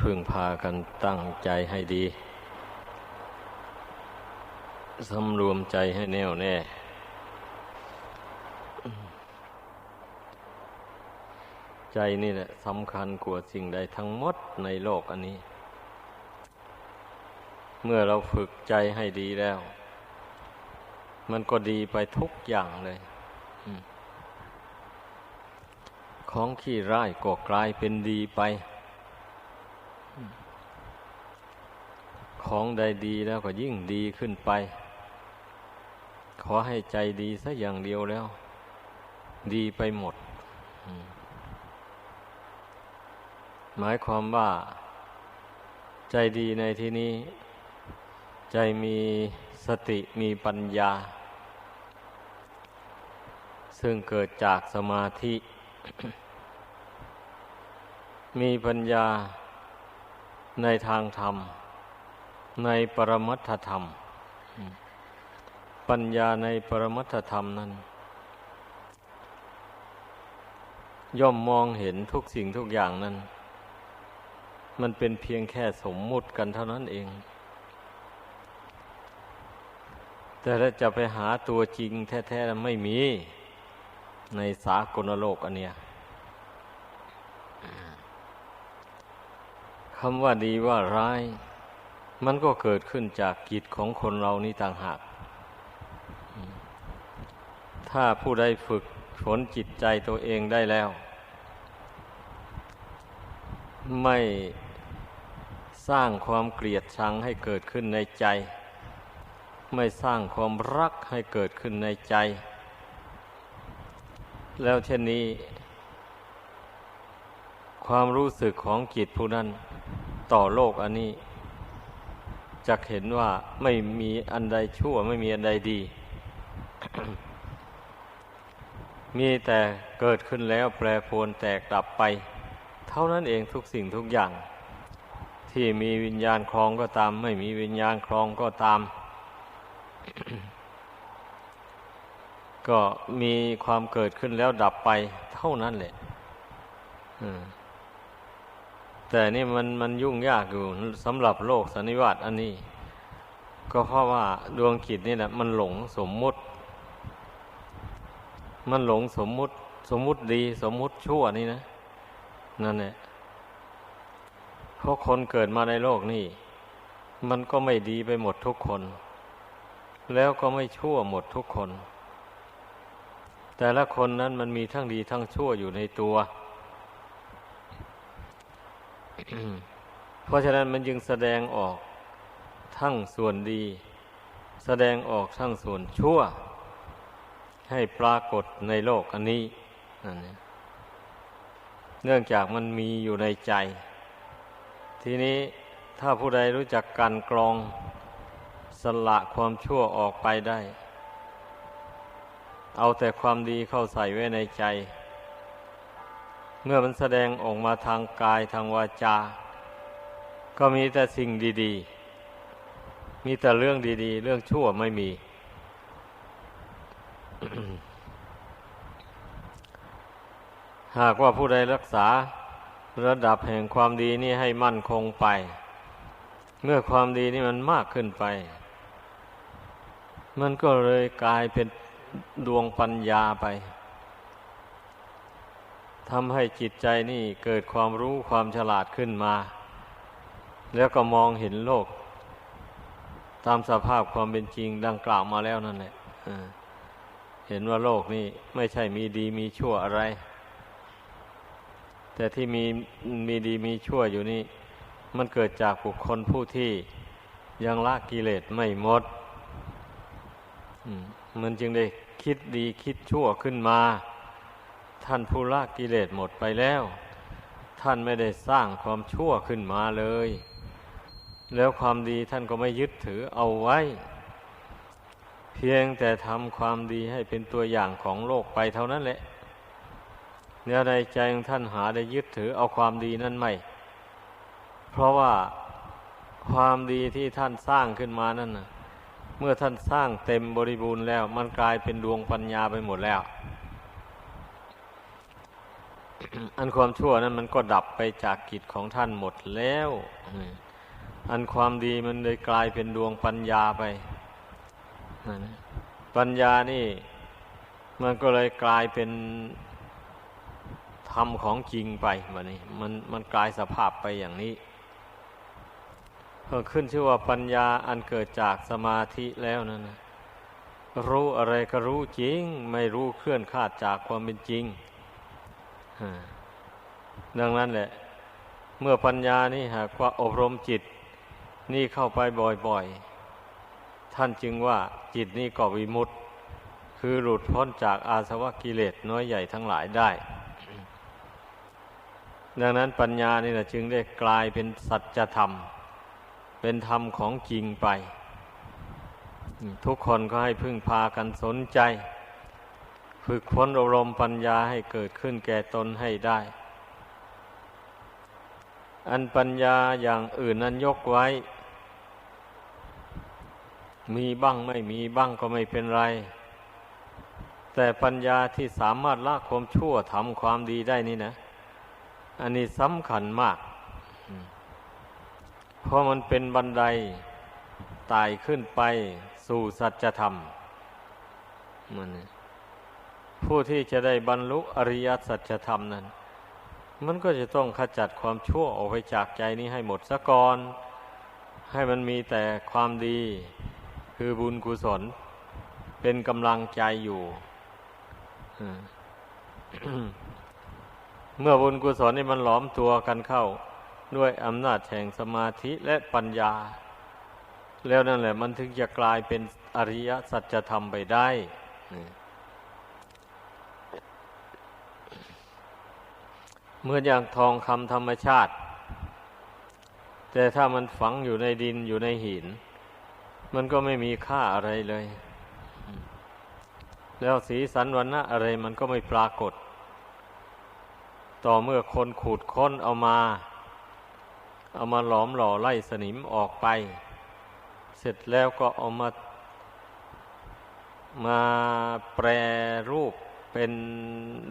พึ่งพากันตั้งใจให้ดี สำรวมใจให้แน่วแน่ ใจนี่แหละสำคัญกว่าสิ่งใดทั้งหมดในโลกอันนี้ เมื่อเราฝึกใจให้ดีแล้ว มันก็ดีไปทุกอย่างเลยของขี้ร้ายก็กลายเป็นดีไป ของใดดีแล้วก็ยิ่งดีขึ้นไป ขอให้ใจดีสักอย่างเดียวแล้ว ดีไปหมด หมายความว่า ใจดีในที่นี้ ใจมีสติมีปัญญา ซึ่งเกิดจากสมาธิ มีปัญญาในทางธรรม ในปรมัตถธรรม ปัญญาในปรมัตถธรรมนั้น ย่อมมองเห็นทุกสิ่งทุกอย่างนั้น มันเป็นเพียงแค่สมมุติกันเท่านั้นเอง แต่ถ้าจะไปหาตัวจริงแท้ๆไม่มีในสากลโลกอันเนี้ยคำว่าดีว่าร้าย มันก็เกิดขึ้นจากกิจของคนเรานี่ต่างหาก ถ้าผู้ใดฝึกฝนจิตใจตัวเองได้แล้ว ไม่สร้างความเกลียดชังให้เกิดขึ้นในใจ ไม่สร้างความรักให้เกิดขึ้นในใจ แล้วเช่นนี้ ความรู้สึกของจิตผู้นั้นต่อโลกอันนี้ จะเห็นว่าไม่มีอันใดชั่วไม่มีอันใดดี มีแต่เกิดขึ้นแล้วแปรปรวนแตกดับไป เท่านั้นเองทุกสิ่งทุกอย่าง ที่มีวิญญาณครองก็ตาม ไม่มีวิญญาณครองก็ตาม ก็มีความเกิดขึ้นแล้วดับไป เท่านั้นแหละ แต่นี่มันมันยุ่งยากอยู่สำหรับโลกสันนิวาตอันนี้ ก็เพราะว่าดวงจิตนี่แหละมันหลงสมมุติ มันหลงสมมุติ สมมุติดี สมมุติชั่วนี่นะนั่นแหละเพราะคนเกิดมาในโลกนี่ มันก็ไม่ดีไปหมดทุกคน แล้วก็ไม่ชั่วหมดทุกคน แต่ละคนนั้นมันมีทั้งดีทั้งชั่วอยู่ในตัวเเพราะฉะนั้นมันจึงแสดงออกทั้งส่วนดี แสดงออกทั้งส่วนชั่ว ให้ปรากฏในโลกอันนี้ เนื่องจากมันมีอยู่ในใจ ทีนี้ถ้าผู้ใดรู้จักการกรองสละความชั่วออกไปได้ เอาแต่ความดีเข้าใส่ไว้ในใจ เมื่อมันแสดงออกมาทางกายทางวาจา ก็มีแต่สิ่งดีๆ มีแต่เรื่องดีๆ เรื่องชั่วไม่มี หากว่าผู้ใดรักษาระดับแห่งความดีนี่ให้มั่นคงไป เมื่อความดีนี่มันมากขึ้นไป มันก็เลยกลายเป็นดวงปัญญาไป ทำให้จิตใจนี่เกิดความรู้ความฉลาดขึ้นมา แล้วก็มองเห็นโลก ตามสภาพความเป็นจริงดังกล่าวมาแล้วนั่นแหละเห็นว่าโลกนี่ไม่ใช่มีดีมีชั่วอะไร แต่ที่มีมีดีมีชั่วอยู่นี่ มันเกิดจากบุคคลผู้ที่ยังละกิเลสไม่หมดมันจึงได้คิดดีคิดชั่วขึ้นมา ท่านผู้ละกิเลสหมดไปแล้ว ท่านไม่ได้สร้างความชั่วขึ้นมาเลย แล้วความดีท่านก็ไม่ยึดถือเอาไว้ เพียงแต่ทำความดีให้เป็นตัวอย่างของโลกไปเท่านั้นแหละเนื้อในใจของท่านหาได้ยึดถือเอาความดีนั้นไม่ เพราะว่าความดีที่ท่านสร้างขึ้นมานั่นนะเมื่อท่านสร้างเต็มบริบูรณ์แล้ว มันกลายเป็นดวงปัญญาไปหมดแล้ว อันความชั่วนั้นมันก็ดับไปจากกิจของท่านหมดแล้ว อันความดีมันเลยกลายเป็นดวงปัญญาไป ปัญญานี่ มันก็เลยกลายเป็นธรรมของจริงไปแบบนี้ มันมันกลายสภาพไปอย่างนี้ก็ขึ้นชื่อว่าปัญญาอันเกิดจากสมาธิแล้วนั่นนะรู้อะไรก็รู้จริง ไม่รู้เคลื่อนคาดจากความเป็นจริง ดังนั้นแหละ เมื่อปัญญานี่หากว่าอบรมจิต นี่เข้าไปบ่อยๆ ท่านจึงว่าจิตนี่ก็วิมุตตคือหลุดพ้นจากอาสวะกิเลสน้อยใหญ่ทั้งหลายได้ ดังนั้นปัญญานี่แหละจึงได้กลายเป็นสัจธรรม เป็นธรรมของจริงไป ทุกคนก็ให้พึ่งพากันสนใจ ฝึกฝนอบรมปัญญาให้เกิดขึ้นแก่ตนให้ได้ อันปัญญาอย่างอื่นนั้นยกไว้ มีบ้างไม่มีบ้างก็ไม่เป็นไร แต่ปัญญาที่สามารถละความชั่วทำความดีได้นี่นะ อันนี้สำคัญมาก เพราะมันเป็นบันไดไต่ขึ้นไปสู่สัจธรรมมันนี่ ผู้ที่จะได้บรรลุอริยสัจธรรมนั้น มันก็จะต้องขจัดความชั่วออกไปจากใจนี้ให้หมดซะก่อน ให้มันมีแต่ความดี คือบุญกุศล เป็นกำลังใจอยู่ เมื่อบุญกุศลนี่มันหลอมตัวกันเข้า ด้วยอำนาจแห่งสมาธิและปัญญา แล้วนั่นแหละ มันถึงจะกลายเป็นอริยสัจธรรมไปได้ เหมือนอย่างทองคำธรรมชาติ แต่ถ้ามันฝังอยู่ในดินอยู่ในหิน มันก็ไม่มีค่าอะไรเลย แล้วสีสันวันนะอะไรมันก็ไม่ปรากฏ ต่อเมื่อคนขูดค้นเอามา เอามาหลอมหล่อไล่สนิมออกไป เสร็จแล้วก็เอามามาแปรรูป เป็น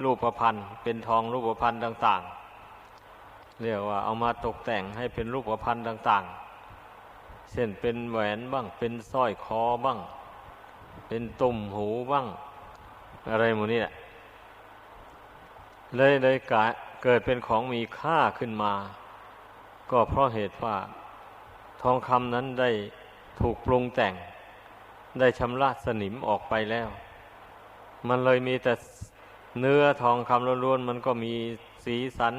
รูปพันธ์เป็นทองรูปพันธ์ต่าง ๆ เรียกว่าเอามาตกแต่งให้เป็นรูปพันธ์ต่าง ๆ เช่นเป็นแหวนบ้าง เป็นสร้อยคอบ้าง เป็นตุ่มหูบ้าง อะไรหมดนี่แหละเลยเลยเกิดเป็นของมีค่าขึ้นมา ก็เพราะเหตุว่า ทองคำนั้นได้ถูกปรุงแต่ง ได้ชำระสนิมออกไปแล้ว มันเลยมีแต่เนื้อทองคำล้วนๆมันก็มีสีสัน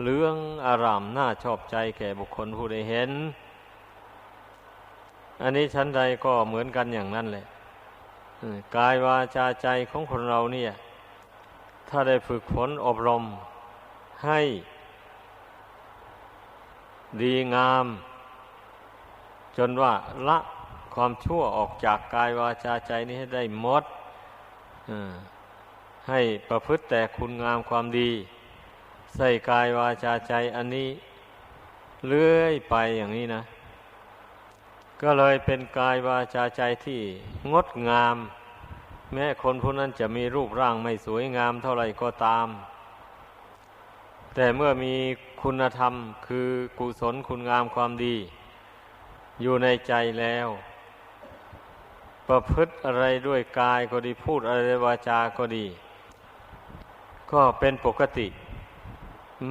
เหลืองอารามน่าชอบใจแก่บุคคลผู้ใดเห็น อันนี้ชั้นใดก็เหมือนกันอย่างนั้นแหละกายวาจาใจของคนเราเนี่ย ถ้าได้ฝึกฝนอบรมให้ดีงาม จนว่าละความชั่วออกจากกายวาจาใจนี้ให้ได้หมด ให้ประพฤติแต่คุณงามความดี ใส่กายวาจาใจอันนี้เลื่อยไปอย่างนี้นะ ก็เลยเป็นกายวาจาใจที่งดงาม แม้คนผู้นั้นจะมีรูปร่างไม่สวยงามเท่าไหร่ก็ตาม แต่เมื่อมีคุณธรรมคือกุศลคุณงามความดี อยู่ในใจแล้ว ประพฤติอะไรด้วยกายก็ดีพูดอะไรด้วยวาจาก็ดี ก็เป็นปกติ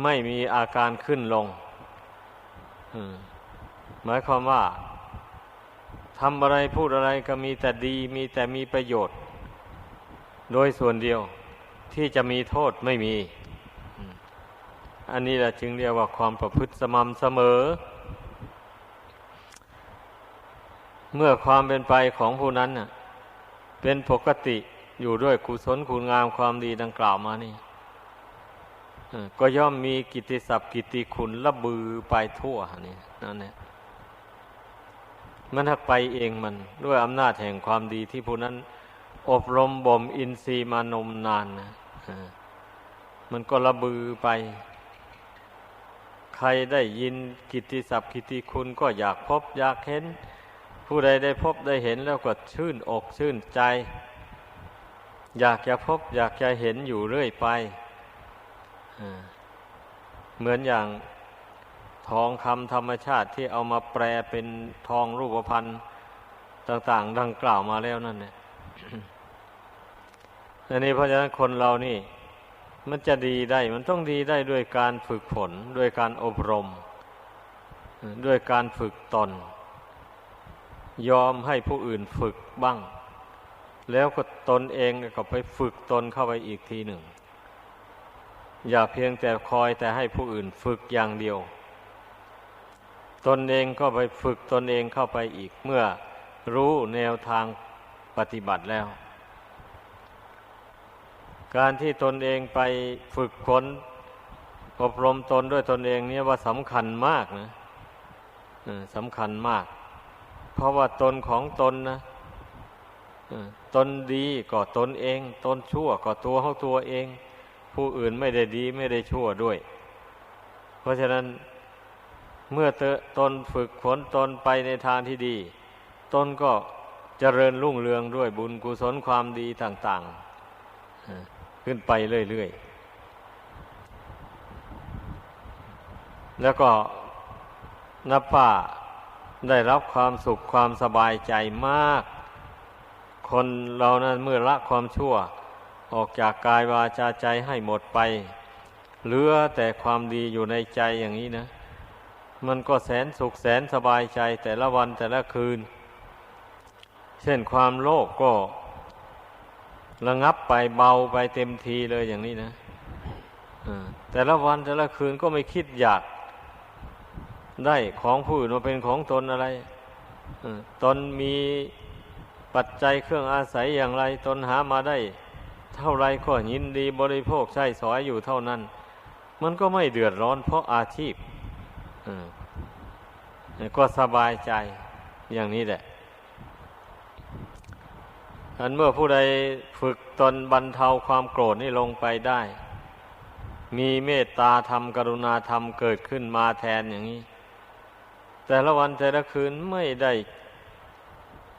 ไม่มีอาการขึ้นลงหมายความว่าทำอะไรพูดอะไรก็มีแต่ดี มีแต่มีประโยชน์ โดยส่วนเดียวที่จะมีโทษไม่มี อันนี้แหละจึงเรียกว่าความประพฤติสม่ำเสมอ เมื่อความเป็นไปของผู้นั้นน่ะเป็นปกติอยู่ด้วยกุศลคุณงามความดีดังกล่าวมานี่ก็ย่อมมีกิติศัพท์กิติคุณระบือไปทั่วนี่นั่นแหละมันถักไปเองมัน ด้วยอำนาจแห่งความดีที่ผู้นั้น อบรมบ่มอินทรีย์มานมนานนะมันก็ระบือไป ใครได้ยินกิติศัพท์กิติคุณก็อยากพบอยากเห็น ผู้ใดได้พบได้เห็นแล้วก็ชื่นอกชื่นใจ อยากจะพบ อยากจะเห็นอยู่เรื่อยไปเหมือนอย่างทองคำธรรมชาติที่เอามาแปลเป็นทองรูปพรรณต่าง ๆ ดังกล่าวมาแล้วนั่นเนี่ยอันนี้เพราะฉะนั้นคนเรานี่ มันจะดีได้ มันต้องดีได้ด้วยการฝึกฝนด้วยการอบรม ด้วยการฝึกตน ยอมให้ผู้อื่นฝึกบ้าง แล้วก็ตนเองก็ไปฝึกตนเข้าไปอีกทีหนึ่ง อย่าเพียงแต่คอยแต่ให้ผู้อื่นฝึกอย่างเดียว ตนเองก็ไปฝึกตนเองเข้าไปอีกเมื่อรู้แนวทางปฏิบัติแล้ว การที่ตนเองไปฝึกฝนอบรมตนด้วยตนเองเนี่ยว่าสำคัญมากนะสำคัญมาก เพราะว่าตนของตนนะตนดีก็ตนเอง ตนชั่วก็ตัวเขาตัวเอง ผู้อื่นไม่ได้ดีไม่ได้ชั่วด้วย เพราะฉะนั้นเมื่อตนฝึกฝนตนไปในทางที่ดี ตนก็เจริญรุ่งเรืองด้วยบุญกุศลความดีต่าง ๆ ขึ้นไปเรื่อย ๆ แล้วก็นับป่า ได้รับความสุขความสบายใจมาก คนเรานั้นเมื่อละความชั่ว ออกจากกายวาจาใจให้หมดไปเหลือแต่ความดีอยู่ในใจอย่างนี้นะ มันก็แสนสุขแสนสบายใจแต่ละวันแต่ละคืน เช่นความโลภกก็ ระงับไปเบาไปเต็มทีเลยอย่างนี้นะแต่ละวันแต่ละคืนก็ไม่คิดอยาก ได้ของผู้อื่นมาเป็นของตนอะไรตนมีปัจจัยเครื่องอาศัยอย่างไร ตนหามาได้ เท่าไรก็ยินดีบริโภคใช้สอยอยู่เท่านั้น มันก็ไม่เดือดร้อนเพราะอาชีพก็สบายใจอย่างนี้แหละอันเมื่อผู้ใดฝึกตนบรรเทาความโกรธนี่ลงไปได้ มีเมตตาธรรมกรุณาธรรมเกิดขึ้นมาแทนอย่างนี้ แต่ละวันแต่ละคืนไม่ได้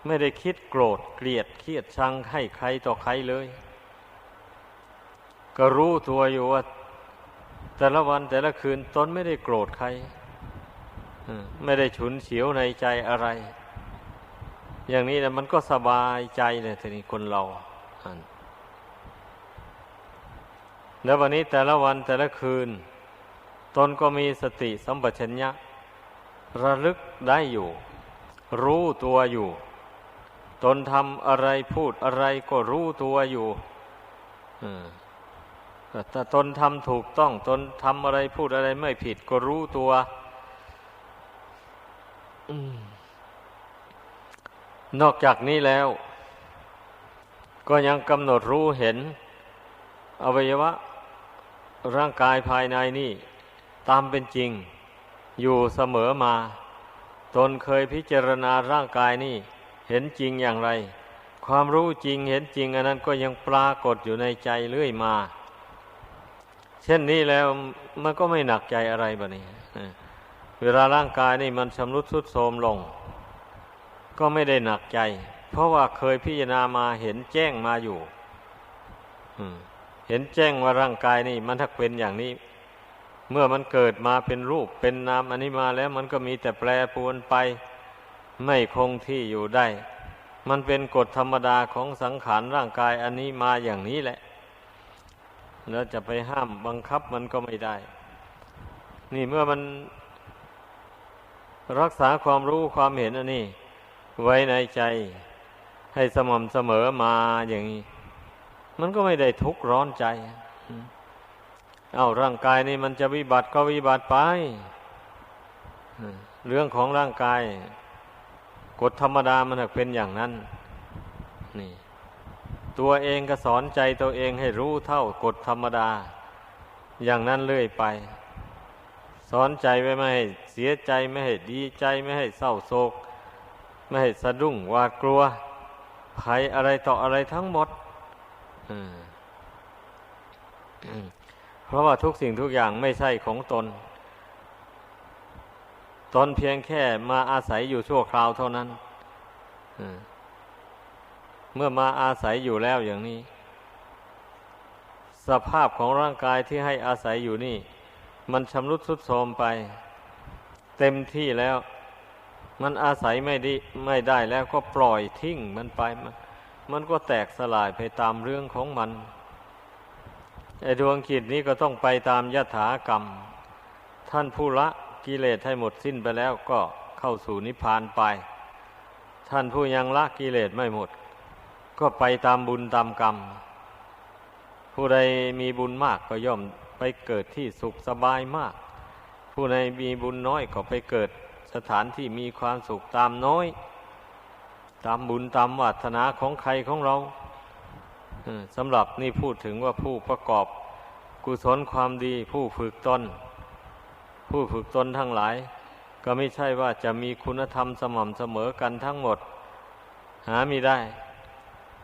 ไม่ได้คิดโกรธเกลียดเครียดชังให้ใครต่อใครเลย ก็รู้ตัวอยู่ว่า แต่ละวันแต่ละคืนตนไม่ได้โกรธใครไม่ได้ฉุนเฉียวในใจอะไร อย่างนี้นะมันก็สบายใจเลยทีนี้คนเราแล้ววันนี้แต่ละวันแต่ละคืน ตนก็มีสติสัมปชัญญะ ระลึกได้อยู่ รู้ตัวอยู่ ตนทำอะไรพูดอะไรก็รู้ตัวอยู่แต่ตนทำถูกต้อง ตนทำอะไรพูดอะไรไม่ผิดก็รู้ตัวนอกจากนี้แล้ว ก็ยังกำหนดรู้เห็น อวัยวะ ร่างกายภายในนี่ ตามเป็นจริง อยู่เสมอมา ตนเคยพิจารณาร่างกายนี่เห็นจริงอย่างไร ความรู้จริงเห็นจริงอันนั้นก็ยังปรากฏอยู่ในใจเรื่อยมา เช่นนี้แล้วมันก็ไม่หนักใจอะไรบะนี่เวลาร่างกายนี่มันชำรุดทรุดโทรมลง ก็ไม่ได้หนักใจ เพราะว่าเคยพิจารณามาเห็นแจ้งมาอยู่เห็นแจ้งว่าร่างกายนี่มันถ้าเป็นอย่างนี้ เมื่อมันเกิดมาเป็นรูปเป็นนามอันนี้มาแล้วมันก็มีแต่แปรปวนไป ไม่คงที่อยู่ได้ มันเป็นกฎธรรมดาของสังขารร่างกายอันนี้มาอย่างนี้แหละ แล้วจะไปห้ามบังคับมันก็ไม่ได้ นี่เมื่อมันรักษาความรู้ความเห็นอันนี้ ไว้ในใจให้สม่ำเสมอมาอย่างนี้ มันก็ไม่ได้ทุกข์ร้อนใจ เอาร่างกายนี่มันจะวิบัติก็วิบัติไป เรื่องของร่างกาย กฎธรรมดามันเป็นอย่างนั้น นี่ ตัวเองก็สอนใจตัวเองให้รู้เท่ากฎธรรมดา อย่างนั้นเรื่อยไป สอนใจไว้ไม่ให้เสียใจไม่ให้ดีใจไม่ให้เศร้าโศก ไม่ให้สะดุ้งหวาดกลัวภัยอะไรต่ออะไรทั้งหมด อืม เพราะว่าทุกสิ่งทุกอย่างไม่ใช่ของตน ตนเพียงแค่มาอาศัยอยู่ชั่วคราวเท่านั้นเมื่อมาอาศัยอยู่แล้วอย่างนี้ สภาพของร่างกายที่ให้อาศัยอยู่นี่ มันชำรุดทรุดโทรมไป เต็มที่แล้ว มันอาศัยไม่ได้ไม่ได้แล้วก็ปล่อยทิ้งมันไปมันมันก็แตกสลายไปตามเรื่องของมัน ไอ้ดวงขีดนี้ก็ต้องไปตามยถากรรม ท่านผู้ละกิเลสให้หมดสิ้นไปแล้วก็เข้าสู่นิพพานไป ท่านผู้ยังละกิเลสไม่หมด ก็ไปตามบุญตามกรรม ผู้ใดมีบุญมากก็ย่อมไปเกิดที่สุขสบายมาก ผู้ใดมีบุญน้อยก็ไปเกิดสถานที่มีความสุขตามน้อย ตามบุญตามวาสนาของใครของเรา สำหรับนี่พูดถึงว่าผู้ประกอบกุศลความดี ผู้ฝึกตน ผู้ฝึกตนทั้งหลาย ก็ไม่ใช่ว่าจะมีคุณธรรมสม่ำเสมอกันทั้งหมด หามีได้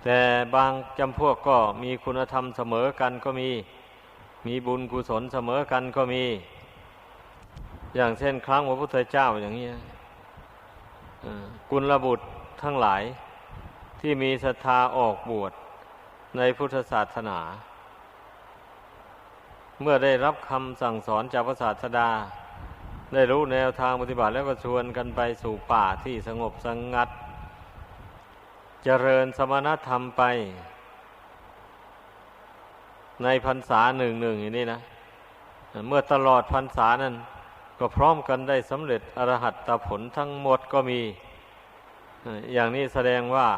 แต่บางจำพวกก็มีคุณธรรมเสมอกันก็มี มีบุญกุศลเสมอกันก็มี อย่างเช่นครั้งพระพุทธเจ้าอย่างนี้กุลบุตรทั้งหลายที่มีศรัทธาออกบวช ในพุทธศาสนา เมื่อได้รับคำสั่งสอนจากพระศาสดา ได้รู้แนวทางปฏิบัติแล้วก็ชวนกันไปสู่ป่าที่สงบสงงัด เจริญสมณธรรมไป ในพรรษาหนึ่งหนึ่งอย่างนี้นะ เมื่อตลอดพรรษานั้น ก็พร้อมกันได้สำเร็จอรหัตตผลทั้งหมดก็มี อย่างนี้แสดงว่า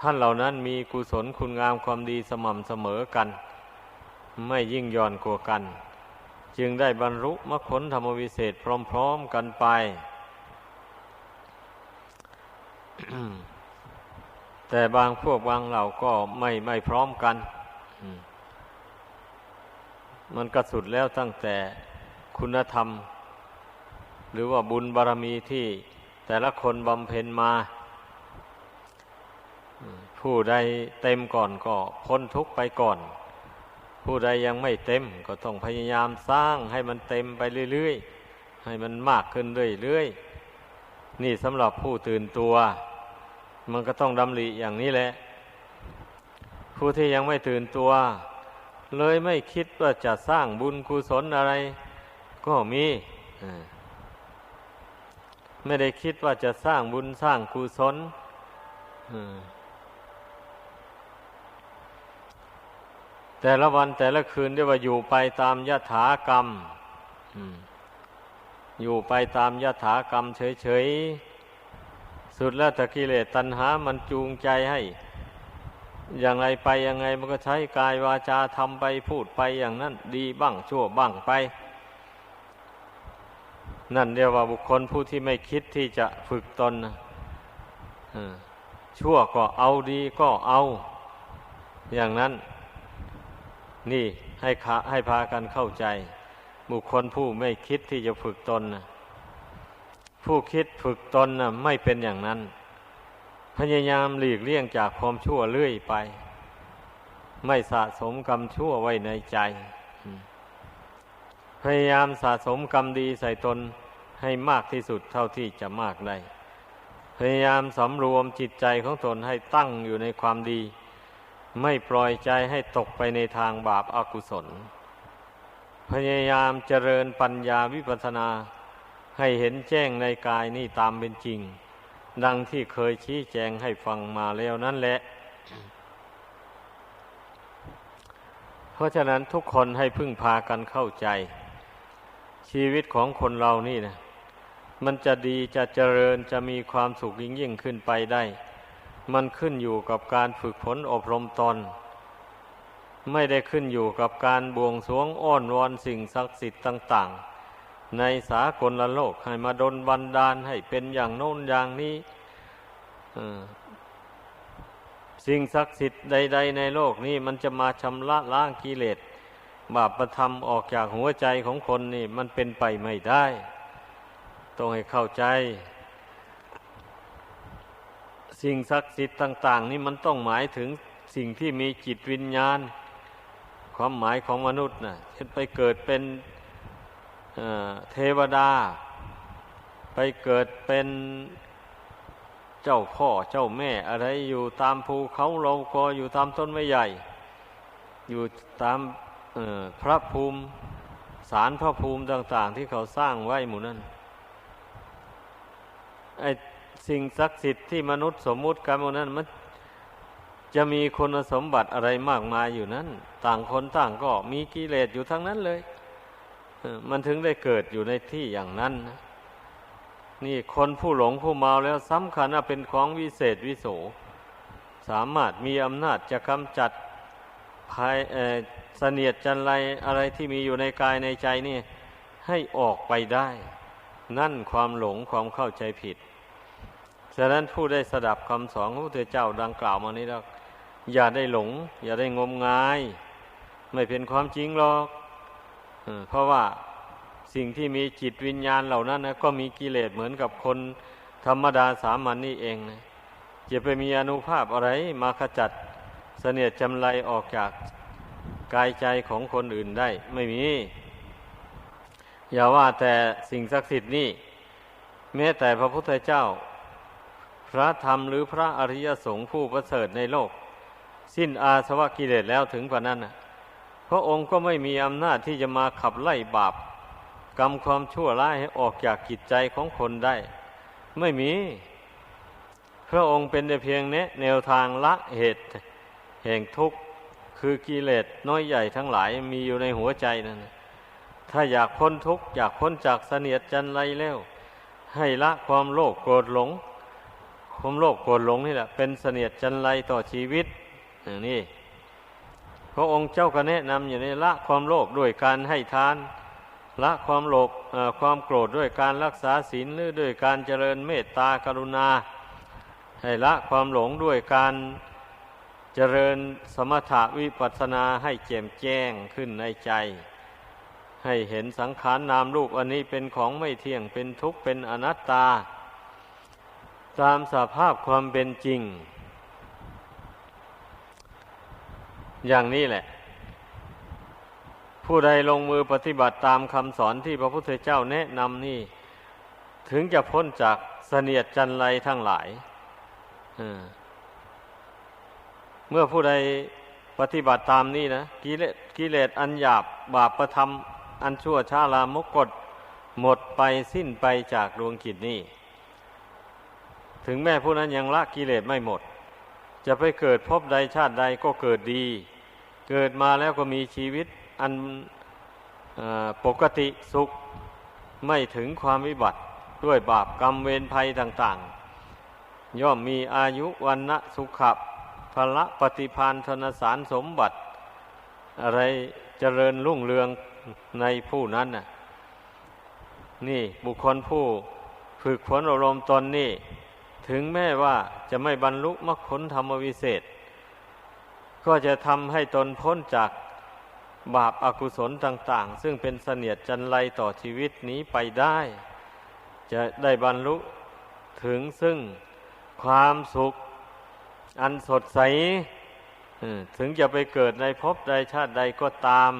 ท่านเหล่านั้นมีกุศลคุณงามความดีสม่ำเสมอกัน ไม่ยิ่งย่อนกว่ากัน จึงได้บรรลุมรรคผลธรรมวิเศษพร้อม ๆ กันไป แต่บางพวกบางเหล่าก็ไม่ไม่พร้อมกัน มันกระสุดแล้วตั้งแต่คุณธรรม หรือว่าบุญบารรมีที่แต่ละคนบำเพ็ญมา ผู้ใดเต็มก่อนก็พ้นทุกไปก่อน ผู้ใดยังไม่เต็มก็ต้องพยายามสร้างให้มันเต็มไปเรื่อยๆ ให้มันมากขึ้นเรื่อยๆ นี่สำหรับผู้ตื่นตัว มันก็ต้องดำริอย่างนี้แหละ ผู้ที่ยังไม่ตื่นตัว เลยไม่คิดว่าจะสร้างบุญกุศลอะไร ก็มีไม่ได้คิดว่าจะสร้างบุญสร้างกุศล แต่ละวันแต่ละคืนเรียกว่าอยู่ไปตามยถากรรมอยู่ไปตามยถากรรมเฉยๆ สุดแล้วตะกิเลสตัณหามันจูงใจให้ อย่างไรไปยังไงมันก็ใช้กายวาจาทำไปพูดไปอย่างนั้น ดีบ้างชั่วบ้างไป นั่นเรียกว่าบุคคลผู้ที่ไม่คิดที่จะฝึกตนชั่วก็เอาดีก็เอา อย่างนั้น นี่ให้ให้พากันเข้าใจ บุคคลผู้ไม่คิดที่จะฝึกตนนะผู้คิดฝึกตนนะไม่เป็นอย่างนั้น พยายามหลีกเลี่ยงจากความชั่วเรื่อยไป ไม่สะสมกรรมชั่วไว้ในใจ พยายามสะสมกรรมดีใส่ตนให้มากที่สุดเท่าที่จะมากได้ พยายามสำรวมจิตใจของตนให้ตั้งอยู่ในความดี ไม่ปล่อยใจให้ตกไปในทางบาปอากุศล พยายามเจริญปัญญาวิปัสนาให้เห็นแจ้งในกายนี่ตามเป็นจริง ดังที่เคยชี้แจงให้ฟังมาแล้วนั่นแหละ เพราะฉะนั้นทุกคนให้พึ่งพากันเข้าใจ ชีวิตของคนเรานี่นะมันจะดีจะเจริญจะมีความสุขยิ่งยิ่งขึ้นไปได้ มันขึ้นอยู่กับการฝึกฝนอบรมตน ไม่ได้ขึ้นอยู่กับการบวงสวงอ้อนวอนสิ่งศักดิ์สิทธิ์ต่าง ๆ ในสากลละโลกให้มาดนบันดาลให้เป็นอย่างโน้นอย่างนี้สิ่งศักดิ์สิทธิ์ใด ๆ ในโลกนี้มันจะมาชำระล้างกิเลสบาปประทำออกจากหัวใจของคนนี่ มันเป็นไปไม่ได้ ต้องให้เข้าใจ สิ่งศักดิ์สิทธิ์ต่าง ๆ นี่มันต้องหมายถึงสิ่งที่มีจิตวิญญาณ ความหมายของมนุษย์นะ่ะเช่นไปเกิดเป็นเทวดา ไปเกิดเป็นเจ้าพ่อเจ้าแม่อะไรอยู่ตามภูเขาเราก็อยู่ตามต้นไม้ใหญ่ อยู่ตามพระภูมิสารพระภูมิต่าง ๆ ที่เขาสร้างไว้หมู่นั้นไอ สิ่งศักดิ์สิทธิ์ที่มนุษย์สมมุติกันหมู่นั้นมันจะมีคุณสมบัติอะไรมากมายอยู่นั้น ต่างคนต่างก็มีกิเลสอยู่ทั้งนั้นเลยมันถึงได้เกิดอยู่ในที่อย่างนั้น นี่คนผู้หลงผู้เมาแล้วสำคัญว่าเป็นของวิเศษวิโส สามารถมีอำนาจจะกำจัดภายเสนียดจันไรอะไรที่มีอยู่ในกายในใจนี่ให้ออกไปได้ นั่นความหลงความเข้าใจผิด ฉะนั้นผู้ได้สดับคำสอนของพระเจ้าดังกล่าวมานี้แล้วอย่าได้หลง อย่าได้งมงาย ไม่เป็นความจริงหรอกเพราะว่าสิ่งที่มีจิตวิญญาณเหล่านั้นนะก็มีกิเลสเหมือนกับคนธรรมดาสามัญนนี่เองนะจะไปมีอนุภาพอะไรมาขจัดเสนียดจำไรออกจากกายใจของคนอื่นได้ ไม่มี อย่าว่าแต่สิ่งศักดิ์สิทธิ์นี่แม้แต่พระพุทธเจ้า ระธรรมหรือพระอริยสงฆ์ผู้ประเสริฐในโลก สิ้นอาสวะกิเลสแล้วถึงกว่านั้นพระองค์ก็ไม่มีอำนาจที่จะมาขับไล่บาปกรรมความชั่วร้ายให้ออกจากจิตใจของคนได้ ไม่มี พระองค์เป็นแต่เพียงเนี้แนวทางละเหตุ แห่งทุกข์คือกิเลสน้อยใหญ่ทั้งหลายมีอยู่ในหัวใจนั่นถ้าอยากพ้นทุกข์อยากพ้นจากเสนียดจันไรแล้ว ให้ละความโลภโกรธหลง ความโลภโกรธหลงนี่แหละเป็นเสนียดจันไรต่อชีวิตอย่างนี้พระองค์เจ้าก็แนะนำอยู่ในละความโลภด้วยการให้ทาน ละความโลภความโกรธด้วยการรักษาศีลหรือด้วยการเจริญเมตตากรุณา ให้ละความหลงด้วยการเจริญสมถะวิปัสสนาให้แจ่มแจ้งขึ้นในใจ ให้เห็นสังขารนนามรูปอันนี้เป็นของไม่เที่ยงเป็นทุกข์เป็นอนัตตา ตามสภาพความเป็นจริง อย่างนี้แหละ ผู้ใดลงมือปฏิบัติตามคำสอนที่พระพุทธเจ้าแนะนำนี่ ถึงจะพ้นจากเสนียดจันไรทั้งหลายเมื่อผู้ใดปฏิบัติตามนี่นะกิเลสกิเลสอันหยาบบาปประทำอันชั่วช้าลามกกฎหมดไปสิ้นไปจากดวงกิจนี้ ถึงแม้ผู้นั้นยังละกิเลสไม่หมด จะไปเกิดพบใดชาติใดก็เกิดดี เกิดมาแล้วก็มีชีวิตอันปกติสุขไม่ถึงความวิบัติด้วยบาปกรรมเวรภัยต่าง ๆ ย่อมมีอายุวันนะสุขพละปฏิพานธนสารสมบัติ อะไรเจริญรุ่งเรืองในผู้นั้นน่ะ นี่บุคคลผู้ฝึกฝนอารมณ์ตนนี่ ถึงแม้ว่าจะไม่บรรลุมรรคผลธรรมวิเศษ ก็จะทำให้ตนพ้นจากบาปอากุศลต่าง ๆ ซึ่งเป็นเสนียดจันไรต่อชีวิตนี้ไปได้ จะได้บรรลุถึงซึ่งความสุขอันสดใสถึงจะไปเกิดในภพใดชาติใดก็ตาม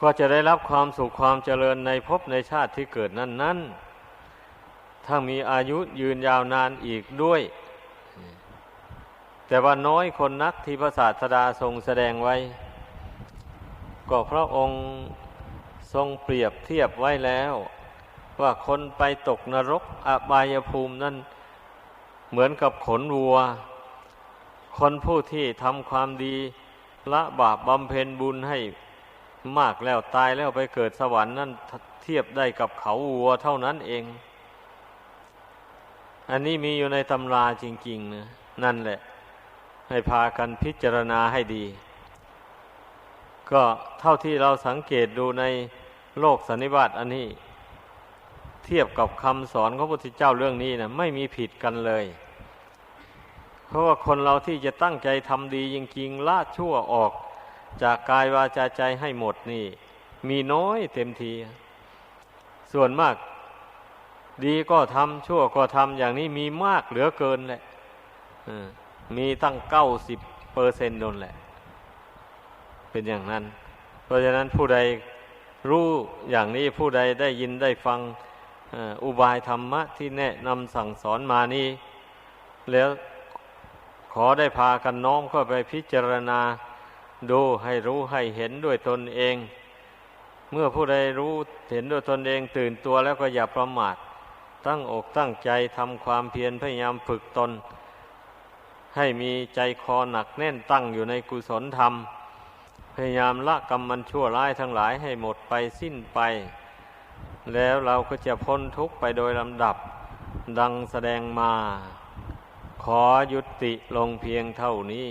ก็จะได้รับความสุขความเจริญในภพในชาติที่เกิดนั้นนั้น ถ้ามีอายุยืนยาวนานอีกด้วย แต่ว่าน้อยคนนักที่พระศาสดาทรงแสดงไว้ ก็พระองค์ทรงเปรียบเทียบไว้แล้ว ว่าคนไปตกนรกอบายภูมินั่นเหมือนกับขนวัว คนผู้ที่ทำความดีละบาปบำเพ็ญบุญให้มากแล้วตายแล้วไปเกิดสวรรค์นั่นเทียบได้กับเขาวัวเท่านั้นเอง อันนี้มีอยู่ในตำราจริงๆนะนั่นแหละ ให้พากันพิจารณาให้ดี ก็เท่าที่เราสังเกตดูในโลกสันนิบาตอันนี้ เทียบกับคำสอนของพระพุทธเจ้าเรื่องนี้นะไม่มีผิดกันเลย เพราะว่าคนเราที่จะตั้งใจทำดีจริงๆละชั่วออกจากกายวาจาใจให้หมดนี่ มีน้อยเต็มที ส่วนมาก ดีก็ทำชั่วก็ทำอย่างนี้มีมากเหลือเกินแหละมีตั้งเก้าสิบเปอร์เซนต์นนแหละ เป็นอย่างนั้น เพราะฉะนั้นผู้ใดรู้อย่างนี้ผู้ใดได้ยินได้ฟังอุบายธรรมะที่แนะนำสั่งสอนมานี้ แล้วขอได้พากันน้อมเข้าไปพิจารณา ดูให้รู้ให้เห็นด้วยตนเอง เมื่อผู้ใดรู้เห็นด้วยตนเองตื่นตัวแล้วก็อย่าประมาท ตั้งอกตั้งใจทำความเพียรพยายามฝึกตน ให้มีใจคอหนักแน่นตั้งอยู่ในกุศลธรรม พยายามละกรรมมันชั่วร้ายทั้งหลายให้หมดไปสิ้นไป แล้วเราก็จะพ้นทุกข์ไปโดยลำดับดังแสดงมา ขอยุติลงเพียงเท่านี้